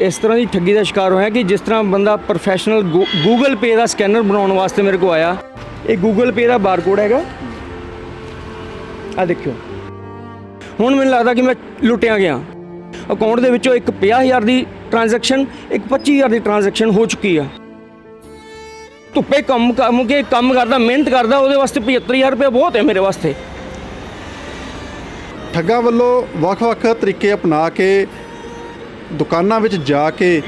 ਇਸ ਤਰ੍ਹਾਂ ਦੀ ਠੱਗੀ ਦਾ ਸ਼ਿਕਾਰ ਹੋਇਆ ਕਿ ਜਿਸ ਤਰ੍ਹਾਂ ਬੰਦਾ ਪ੍ਰੋਫੈਸ਼ਨਲ ਗੂਗਲ ਪੇ ਦਾ ਸਕੈਨਰ ਬਣਾਉਣ ਵਾਸਤੇ ਮੇਰੇ ਕੋਲ ਆਇਆ। ਇਹ ਗੂਗਲ ਪੇ ਦਾ ਬਾਰਕੋਡ ਹੈਗਾ। ਆ ਦੇਖਿਓ। ਹੁਣ ਮੈਨੂੰ ਲੱਗਦਾ ਕਿ ਮੈਂ ਲੁੱਟਿਆ ਗਿਆ। ਅਕਾਊਂਟ ਦੇ ਵਿੱਚੋਂ ਇੱਕ 50000 ਦੀ ਟ੍ਰਾਂਜੈਕਸ਼ਨ ਇੱਕ 25000 ਦੀ ਟ੍ਰਾਂਜੈਕਸ਼ਨ ਹੋ ਚੁੱਕੀ ਆ। ਧੁੱਪੇ ਕੰਮ ਕੰਮ ਕੇ ਕੰਮ ਕਰਦਾ, ਮਿਹਨਤ ਕਰਦਾ, ਉਹਦੇ ਵਾਸਤੇ 75000 ਰੁਪਏ ਬਹੁਤ ਹੈ ਮੇਰੇ ਵਾਸਤੇ। ਠੱਗਾ ਵੱਲੋਂ ਵੱਖ-ਵੱਖ ਤਰੀਕੇ ਅਪਣਾ ਕੇ ਦੁਕਾਨਾਂ ਵਿੱਚ ਜਾ ਕੇ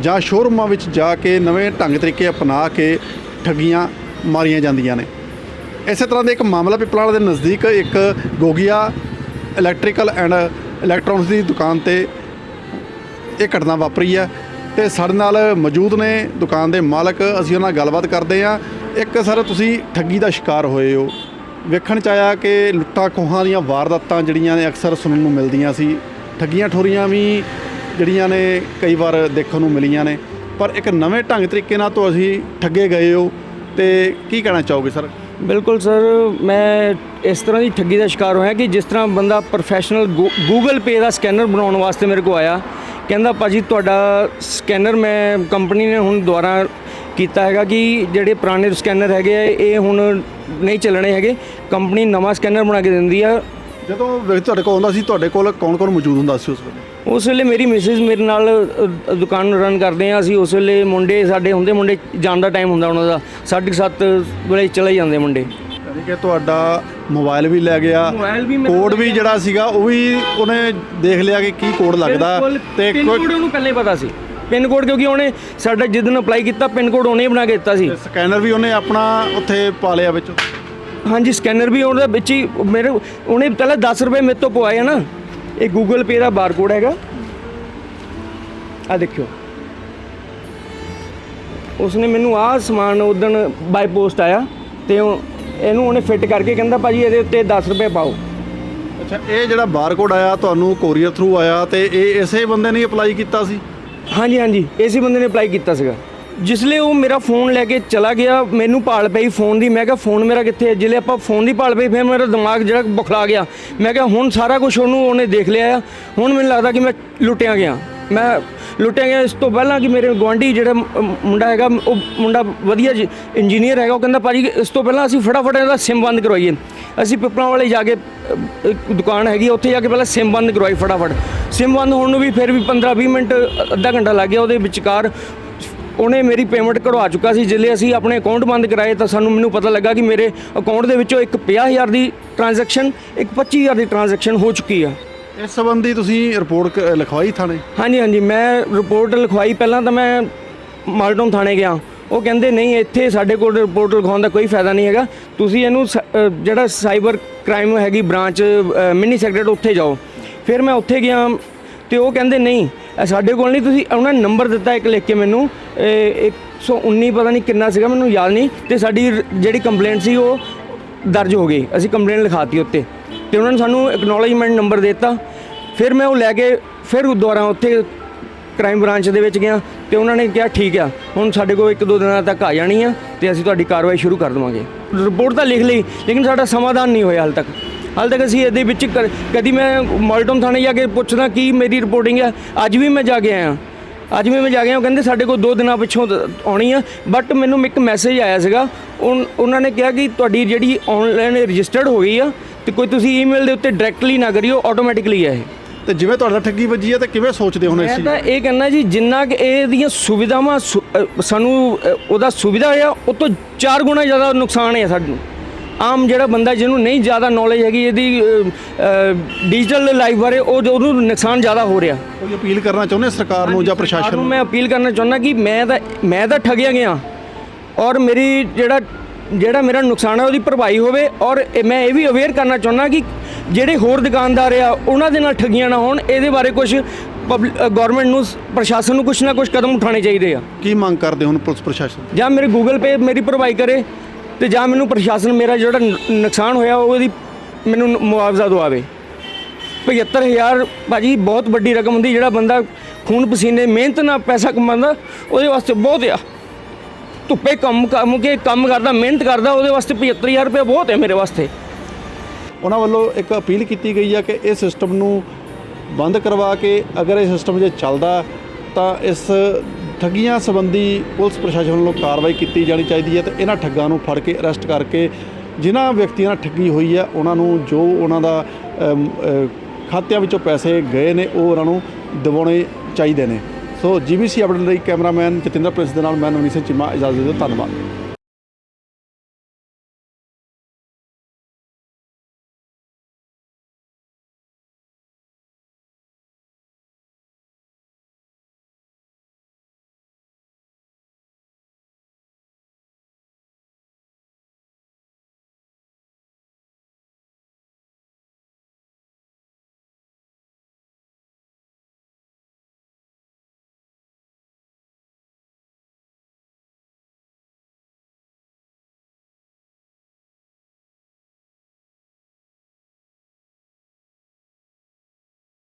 ਜਾਂ ਸ਼ੋਰੂਮਾਂ ਵਿੱਚ ਜਾ ਕੇ ਨਵੇਂ ਢੰਗ ਤਰੀਕੇ ਅਪਣਾ ਕੇ ਠੱਗੀਆਂ ਮਾਰੀਆਂ ਜਾਂਦੀਆਂ ਨੇ। ਇਸੇ ਤਰ੍ਹਾਂ ਦੇ ਇੱਕ ਮਾਮਲਾ ਪਿਪਲਾਲ ਦੇ ਨਜ਼ਦੀਕ ਇੱਕ ਗੋਗੀਆ ਇਲੈਕਟ੍ਰੀਕਲ ਐਂਡ ਇਲੈਕਟ੍ਰੋਨਿਕਸ ਦੀ ਦੁਕਾਨ ਤੇ ਇਹ ਘਟਨਾ ਵਾਪਰੀ ਹੈ ਤੇ ਸਾਡੇ ਨਾਲ ਮੌਜੂਦ ਨੇ ਦੁਕਾਨ ਦੇ ਮਾਲਕ, ਅਸੀਂ ਉਹਨਾਂ ਨਾਲ ਗੱਲਬਾਤ ਕਰਦੇ ਹਾਂ। ਇੱਕ ਸਰ, ਤੁਸੀਂ ਠੱਗੀ ਦਾ ਸ਼ਿਕਾਰ ਹੋਏ ਹੋ। ਵੇਖਣ ਚ ਆਇਆ ਕਿ ਲੁੱਟਾਂ ਖੋਹਾਂ ਦੀਆਂ ਵਾਰਦਾਤਾਂ ਜਿਹੜੀਆਂ ਨੇ ਅਕਸਰ ਸੁਣਨ ਨੂੰ ਮਿਲਦੀਆਂ ਸੀ। ਠੱਗੀਆਂ ਠੋਰੀਆਂ ਵੀ ਜਿਹੜੀਆਂ ਨੇ ਕਈ ਵਾਰ ਦੇਖਣ ਨੂੰ ਮਿਲੀਆਂ ਨੇ ਪਰ ਇੱਕ ਨਵੇਂ ਢੰਗ ਤਰੀਕੇ ਨਾਲ ਤੋਂ ਅਸੀਂ ਠੱਗੇ ਗਏ ਹੋ ਤੇ ਕੀ ਕਹਿਣਾ ਚਾਹੋਗੇ ਸਰ? ਬਿਲਕੁਲ ਸਰ ਮੈਂ ਇਸ ਤਰ੍ਹਾਂ ਦੀ ਠੱਗੀ ਦਾ ਸ਼ਿਕਾਰ ਹੋਇਆ ਕਿ ਜਿਸ ਤਰ੍ਹਾਂ ਬੰਦਾ ਪ੍ਰੋਫੈਸ਼ਨਲ ਗੂਗਲ ਪੇ ਦਾ ਸਕੈਨਰ ਬਣਾਉਣ ਵਾਸਤੇ ਮੇਰੇ ਕੋਲ ਆਇਆ ਕਹਿੰਦਾ ਭਾਜੀ ਤੁਹਾਡਾ ਸਕੈਨਰ ਮੈਂ ਕੰਪਨੀ ਨੇ ਹੁਣ ਦੁਬਾਰਾ ਕੀਤਾ ਹੈਗਾ ਕਿ ਜਿਹੜੇ ਪੁਰਾਣੇ ਸਕੈਨਰ ਹੈਗੇ ਆ ਇਹ ਹੁਣ ਨਹੀਂ ਚੱਲਣੇ ਹੈਗੇ ਕੰਪਨੀ ਨਵਾਂ ਸਕੈਨਰ ਬਣਾ ਕੇ ਦਿੰਦੀ ਆ। ਜਦੋਂ ਤੁਹਾਡੇ ਕੋਲ ਆਉਂਦਾ ਸੀ ਤੁਹਾਡੇ ਕੋਲ ਕੌਣ-ਕੌਣ ਮੌਜੂਦ ਹੁੰਦਾ ਸੀ ਉਸ ਵੇਲੇ? ਉਸ ਵੇਲੇ ਮੇਰੀ ਮਿਸਿਸ ਮੇਰੇ ਨਾਲ ਅ, ਦੁਕਾਨ ਰਨ ਕਰਦੇ ਆ। ਅਸੀਂ ਉਸ ਵੇਲੇ ਮੁੰਡੇ ਸਾਡੇ ਹੁੰਦੇ ਮੁੰਡੇ ਜਾਣ ਦਾ ਟਾਈਮ ਹੁੰਦਾ ਉਹਨਾਂ ਦਾ। 7:30 ਵੇਲੇ ਚਲੇ ਜਾਂਦੇ ਮੁੰਡੇ। ਯਾਨੀ ਕਿ ਤੁਹਾਡਾ ਮੋਬਾਈਲ ਵੀ ਲੈ ਗਿਆ ਮੋਬਾਈਲ ਵੀ ਮੇਰੇ ਕੋਡ ਵੀ ਜਿਹੜਾ ਸੀਗਾ ਉਹ ਵੀ ਉਹਨੇ ਦੇਖ ਲਿਆ ਕਿ ਕੀ ਕੋਡ ਲੱਗਦਾ ਤੇ ਪਿਨ ਕੋਡ ਉਹਨੂੰ ਪਹਿਲਾਂ ਹੀ ਪਤਾ ਸੀ। ਪਿਨ ਕੋਡ ਕਿਉਂਕਿ ਉਹਨੇ ਸਾਡਾ ਜਿੱਦਨ ਅਪਲਾਈ ਕੀਤਾ ਪਿਨ ਕੋਡ ਉਹਨੇ ਹੀ ਬਣਾ ਕੇ ਦਿੱਤਾ ਸੀ। ਸਕੈਨਰ ਵੀ ਉਹਨੇ ਆਪਣਾ ਉੱਥੇ ਪਾ ਲਿਆ ਵਿੱਚ। ਹਾਂਜੀ ਸਕੈਨਰ ਵੀ ਉਹਦੇ ਵਿੱਚ ਹੀ ਮੇਰੇ ਉਹਨੇ ਪਹਿਲਾਂ 10 ਰੁਪਏ ਮੇਰੇ ਤੋਂ ਪਵਾਏ ਆ ਨਾ। ਇਹ ਗੂਗਲ ਪੇ ਦਾ ਬਾਰਕੋਡ ਹੈਗਾ। ਆ ਦੇਖਿਓ। ਉਸਨੇ ਮੈਨੂੰ ਆਹ ਸਮਾਨ ਉਦਣ ਬਾਈ ਪੋਸਟ ਆਇਆ ਤੇ ਉਹ- ਇਹਨੂੰ ਉਹਨੇ ਫਿੱਟ ਕਰਕੇ ਕਹਿੰਦਾ ਭਾਜੀ ਇਹਦੇ ਉੱਤੇ 10 ਰੁਪਏ ਪਾਓ। ਅੱਛਾ ਇਹ ਜਿਹੜਾ ਬਾਰਕੋਡ ਆਇਆ ਤੁਹਾਨੂੰ ਕੋਰੀਅਰ ਥਰੂ ਆਇਆ ਤੇ ਇਹ ਇਸੇ ਬੰਦੇ ਨੇ ਅਪਲਾਈ ਕੀਤਾ ਸੀ? ਹਾਂਜੀ ਹਾਂਜੀ ਇਸੇ ਬੰਦੇ ਨੇ ਅਪਲਾਈ ਕੀਤਾ ਸੀਗਾ। ਜਿਸਲੇ ਉਹ ਮੇਰਾ ਫੋਨ ਲੈ ਕੇ ਚਲਾ ਗਿਆ ਮੈਨੂੰ ਭਾਲ ਪਈ ਫੋਨ ਦੀ ਮੈਂ ਕਿਹਾ ਫੋਨ ਮੇਰਾ ਕਿੱਥੇ ਹੈ? ਜਿਲੇ ਆਪਾਂ ਫੋਨ ਦੀ ਭਾਲ ਪਈ ਫਿਰ ਮੇਰਾ ਦਿਮਾਗ ਜਿਹੜਾ ਬੁਖਲਾ ਗਿਆ। ਮੈਂ ਕਿਹਾ ਹੁਣ ਸਾਰਾ ਕੁਝ ਉਹਨੂੰ ਉਹਨੇ ਦੇਖ ਲਿਆ ਆ। ਹੁਣ ਮੈਨੂੰ ਲੱਗਦਾ ਕਿ ਮੈਂ ਲੁੱਟਿਆ ਗਿਆ। ਮੈਂ ਲੁੱਟਿਆ ਗਿਆ ਇਸ ਤੋਂ ਪਹਿਲਾਂ ਕਿ ਮੇਰੇ ਗੁਆਂਢੀ ਜਿਹੜਾ ਮੁੰਡਾ ਹੈਗਾ ਉਹ ਮੁੰਡਾ ਵਧੀਆ ਇੰਜੀਨੀਅਰ ਹੈਗਾ ਉਹ ਕਹਿੰਦਾ ਭਾਜੀ ਇਸ ਤੋਂ ਪਹਿਲਾਂ ਅਸੀਂ ਫਟਾਫਟ ਇਹਦਾ ਸਿਮ ਬੰਦ ਕਰਵਾਈਏ। ਅਸੀਂ ਪਿੱਪਲਾਂ ਵਾਲੇ ਜਾ ਕੇ ਦੁਕਾਨ ਹੈਗੀ ਆ, ਉੱਥੇ ਜਾ ਕੇ ਪਹਿਲਾਂ ਸਿਮ ਬੰਦ ਕਰਵਾਈ ਫਟਾਫਟ। ਸਿਮ ਬੰਦ ਹੋਣ ਨੂੰ ਵੀ ਫਿਰ ਵੀ 15 20 ਮਿੰਟ ਅੱਧਾ ਘੰਟਾ ਲੱਗ ਗਿਆ ਉਹਦੇ ਵਿਚਕਾਰ ਉਹਨੇ ਮੇਰੀ ਪੇਮੈਂਟ ਕਢਵਾ ਚੁੱਕਾ ਸੀ। ਜਿੱਲੇ ਅਸੀਂ ਆਪਣੇ ਅਕਾਊਂਟ ਬੰਦ ਕਰਾਏ ਤਾਂ ਸਾਨੂੰ ਮੈਨੂੰ ਪਤਾ ਲੱਗਾ ਕਿ ਮੇਰੇ ਅਕਾਊਂਟ ਦੇ ਵਿੱਚੋਂ ਇੱਕ 50000 ਦੀ ਟ੍ਰਾਂਜੈਕਸ਼ਨ ਇੱਕ 25000 ਦੀ ਟ੍ਰਾਂਜੈਕਸ਼ਨ ਹੋ ਚੁੱਕੀ ਆ। ਇਸ ਸੰਬੰਧੀ ਤੁਸੀਂ ਰਿਪੋਰਟ ਕ- ਲਿਖਵਾਈ ਥਾਣੇ? ਹਾਂਜੀ ਹਾਂਜੀ। ਮੈਂ ਰਿਪੋਰਟ ਲਿਖਵਾਈ। ਪਹਿਲਾਂ ਤਾਂ ਮੈਂ ਮਾਲਟਨ ਥਾਣੇ ਗਿਆ। ਉਹ ਕਹਿੰਦੇ ਨਹੀਂ ਇੱਥੇ ਸਾਡੇ ਕੋਲ ਰਿਪੋਰਟ ਲਿਖਾਉਣ ਦਾ ਕੋਈ ਫਾਇਦਾ ਨਹੀਂ ਹੈਗਾ। ਤੁਸੀਂ ਇਹਨੂੰ ਸ- ਅ, ਜਿਹੜਾ ਸਾਈਬਰ ਕ੍ਰਾਈਮ ਹੈਗੀ ਬ੍ਰਾਂਚ ਮਿਨੀ ਸੈਕਟਰ ਉੱਥੇ ਜਾਓ। ਫਿਰ ਮੈਂ ਉੱਥੇ ਗਿਆ। ਤੇ ਉਹ ਕਹਿੰਦੇ ਨਹੀਂ, ਇਹ ਸਾਡੇ ਕੋਲ ਨਹੀਂ, ਤੁਸੀਂ ਉਹਨਾਂ ਨੇ ਨੰਬਰ ਦਿੱਤਾ ਇੱਕ ਲਿਖ ਕੇ ਮੈਨੂੰ, ਇਹ 119 ਪਤਾ ਨਹੀਂ ਕਿੰਨਾ ਸੀਗਾ, ਮੈਨੂੰ ਯਾਦ ਨਹੀਂ, ਤੇ ਸਾਡੀ ਜਿਹੜੀ ਕੰਪਲੇਂਟ ਸੀ ਉਹ ਦਰਜ ਹੋ ਗਈ, ਅਸੀਂ ਕੰਪਲੇਂਟ ਲਿਖਾਤੀ ਉੱਤੇ, ਤੇ ਉਹਨਾਂ ਨੇ ਸਾਨੂੰ ਐਕਨੋਲਜਮੈਂਟ ਨੰਬਰ ਦਿੱਤਾ, ਫਿਰ ਮੈਂ ਉਹ ਲੈ ਕੇ ਫਿਰ ਦੁਬਾਰਾ ਉੱਥੇ ਕ੍ਰਾਈਮ ਬ੍ਰਾਂਚ ਦੇ ਵਿੱਚ ਗਿਆ, ਤੇ ਉਹਨਾਂ ਨੇ ਕਿਹਾ ਠੀਕ ਆ, ਹੁਣ ਸਾਡੇ ਕੋਲ ਇੱਕ ਦੋ ਦਿਨਾਂ ਤੱਕ ਆ ਜਾਣੀ ਆ, ਤੇ ਅਸੀਂ ਤੁਹਾਡੀ ਕਾਰਵਾਈ ਸ਼ੁਰੂ ਕਰ ਦੇਵਾਂਗੇ। ਰਿਪੋਰਟ ਤਾਂ ਲਿਖ ਲਈ, ਲੇਕਿਨ ਸਾਡਾ ਸਮਾਧਾਨ ਨਹੀਂ ਹੋਇਆ ਹਾਲ ਤੱਕ। ਹਾਲ ਤੱਕ ਅਸੀਂ ਇਹਦੇ ਵਿੱਚ ਕ- ਕਦੀ ਮੈਂ ਮਾਲਟਨ ਥਾਣੇ ਜਾ ਕੇ ਪੁੱਛਦਾ ਕੀ ਮੇਰੀ ਰਿਪੋਰਟਿੰਗ ਹੈ ਅੱਜ ਵੀ ਮੈਂ ਜਾ ਕੇ ਆਇਆ। ਅੱਜ ਵੀ ਮੈਂ ਜਾ ਗਿਆ ਉਹ ਕਹਿੰਦੇ ਸਾਡੇ ਕੋਲ ਦੋ ਦਿਨਾਂ ਪਿੱਛੋਂ ਆਉਣੀ ਆ ਬਟ ਮੈਨੂੰ ਇੱਕ ਮੈਸੇਜ ਆਇਆ ਸੀਗਾ ਉਹਨਾਂ ਨੇ ਕਿਹਾ ਕਿ ਤੁਹਾਡੀ ਜਿਹੜੀ ਆਨਲਾਈਨ ਰਜਿਸਟਰਡ ਹੋ ਗਈ ਆ ਤੇ ਕੋਈ ਤੁਸੀਂ ਈਮੇਲ ਦੇ ਉੱਤੇ ਡਾਇਰੈਕਟਲੀ ਨਾ ਕਰਿਓ ਆਟੋਮੈਟਿਕਲੀ ਆ ਇਹ। ਤੇ ਜਿਵੇਂ ਤੁਹਾਡਾ ਠੱਗੀ ਵੱਜੀ ਹੈ ਤੇ ਕਿਵੇਂ ਸੋਚਦੇ ਹੋ ਹੁਣ ਇਸ ਮੈਂ ਤਾਂ ਇਹ ਕਹਿੰਦਾ ਜੀ ਜਿੰਨਾ ਕਿ ਇਹਦੀਆਂ ਸੁਵਿਧਾਵਾਂ ਸਾਨੂੰ ਉਹਦਾ ਸੁਵਿਧਾ ਆ ਉਹ ਤੋਂ ਚਾਰ ਗੁਣਾ ਜ਼ਿਆਦਾ ਨੁਕਸਾਨ ਹੈ ਸਾਨੂੰ। ਆਮ ਜਿਹੜਾ ਬੰਦਾ ਜਿਹਨੂੰ ਨਹੀਂ ਜ਼ਿਆਦਾ ਨੌਲੇਜ ਹੈਗੀ ਇਹਦੀ ਡਿਜੀਟਲ ਲਾਈਫ ਬਾਰੇ ਉਹ ਉਹਨੂੰ ਨੁਕਸਾਨ ਜ਼ਿਆਦਾ ਹੋ ਰਿਹਾ। ਕੋਈ ਅਪੀਲ ਕਰਨਾ ਚਾਹੁੰਦੇ ਸਰਕਾਰ ਨੂੰ ਜਾਂ ਪ੍ਰਸ਼ਾਸਨ ਨੂੰ? ਮੈਂ ਅਪੀਲ ਕਰਨਾ ਚਾਹੁੰਦਾ ਕਿ ਮੈਂ ਤਾਂ ਮੈਂ ਤਾਂ ਠੱਗਿਆ ਗਿਆ। ਔਰ ਮੇਰੀ ਜਿਹੜਾ ਜਿਹੜਾ ਮੇਰਾ ਨੁਕਸਾਨ ਹੈ ਉਹਦੀ ਭਰਪਾਈ ਹੋਵੇ। ਔਰ ਮੈਂ ਇਹ ਵੀ ਅਵੇਅਰ ਕਰਨਾ ਚਾਹੁੰਦਾ ਕਿ ਜਿਹੜੇ ਹੋਰ ਦੁਕਾਨਦਾਰ ਆ ਉਹਨਾਂ ਦੇ ਨਾਲ ਠੱਗੀਆਂ ਨਾ ਹੋਣ। ਇਹਦੇ ਬਾਰੇ ਕੁਝ ਗਵਰਨਮੈਂਟ ਨੂੰ ਪ੍ਰਸ਼ਾਸਨ ਨੂੰ ਕੁਝ ਨਾ ਕੁਝ ਕਦਮ ਉਠਾਉਣੇ ਚਾਹੀਦੇ ਆ। ਕੀ ਮੰਗ ਕਰਦੇ ਹੁਣ ਪੁਲਿਸ ਪ੍ਰਸ਼ਾਸਨ? ਜਾਂ ਮੇਰੇ ਗੂਗਲ ਪੇ ਮੇਰੀ ਭਰਪਾਈ ਕਰੇ। ਤੇ ਜਾਂ ਮੈਨੂੰ ਪ੍ਰਸ਼ਾਸਨ ਮੇਰਾ ਜਿਹੜਾ ਨੁਕਸਾਨ ਹੋਇਆ ਉਹਦੀ ਮੈਨੂੰ ਮੁਆਵਜ਼ਾ ਦਵਾਵੇ। 75000 ਭਾਜੀ ਬਹੁਤ ਵੱਡੀ ਰਕਮ ਹੁੰਦੀ ਜਿਹੜਾ ਬੰਦਾ ਖੂਨ ਪਸੀਨੇ, ਮਿਹਨਤ ਨਾਲ ਪੈਸਾ ਕਮਾਉਂਦਾ, ਉਹਦੇ ਵਾਸਤੇ ਬਹੁਤ ਆ। ਧੁੱਪੇ ਕੰਮ ਕੰਮ ਕੇ ਕੰਮ ਕਰਦਾ, ਮਿਹਨਤ ਕਰਦਾ, ਉਹਦੇ ਵਾਸਤੇ 75000 ਰੁਪਏ ਬਹੁਤ ਹੈ ਮੇਰੇ ਵਾਸਤੇ। ਉਹਨਾਂ ਵੱਲੋਂ ਇੱਕ ਅਪੀਲ ਕੀਤੀ ਗਈ ਹੈ ਕਿ ਇਹ ਸਿਸਟਮ ਨੂੰ ਬੰਦ ਕਰਵਾ ਕੇ ਅਗਰ ਇਹ ਸਿਸਟਮ ਜੇ ਚੱਲਦਾ ਤਾਂ ਇਸ ਠੱਗੀਆਂ ਸੰਬੰਧੀ ਪੁਲਿਸ ਪ੍ਰਸ਼ਾਸਨ ਵੱਲੋਂ ਕਾਰਵਾਈ ਕੀਤੀ ਜਾਣੀ ਚਾਹੀਦੀ ਹੈ ਤੇ ਇਹਨਾਂ ਠੱਗਾਂ ਨੂੰ ਫੜ ਕੇ ਅਰੈਸਟ ਕਰਕੇ ਜਿਨ੍ਹਾਂ ਵਿਅਕਤੀਆਂ ਨਾਲ ਠੱਗੀ ਹੋਈ ਹੈ, ਉਹਨਾਂ ਨੂੰ ਜੋ ਉਹਨਾਂ ਦਾ ਖਾਤਿਆਂ ਵਿੱਚੋਂ ਪੈਸੇ ਗਏ ਨੇ, ਉਹ ਉਹਨਾਂ ਨੂੰ ਦਿਵਾਉਣੇ ਚਾਹੀਦੇ ਨੇ। ਸੋ ਜੀਬੀਸੀ ਅਪਡੇਟ ਲਈ ਕੈਮਰਾਮੈਨ ਜਤਿੰਦਰ ਪ੍ਰਿੰਸ ਦੇ ਨਾਲ ਮੈਂ ਨਵਨੀਤ ਸਿੰਘ ਚੀਮਾ, ਇਜਾਜ਼ਤ ਦਿਓ ਧੰਨਵਾਦ।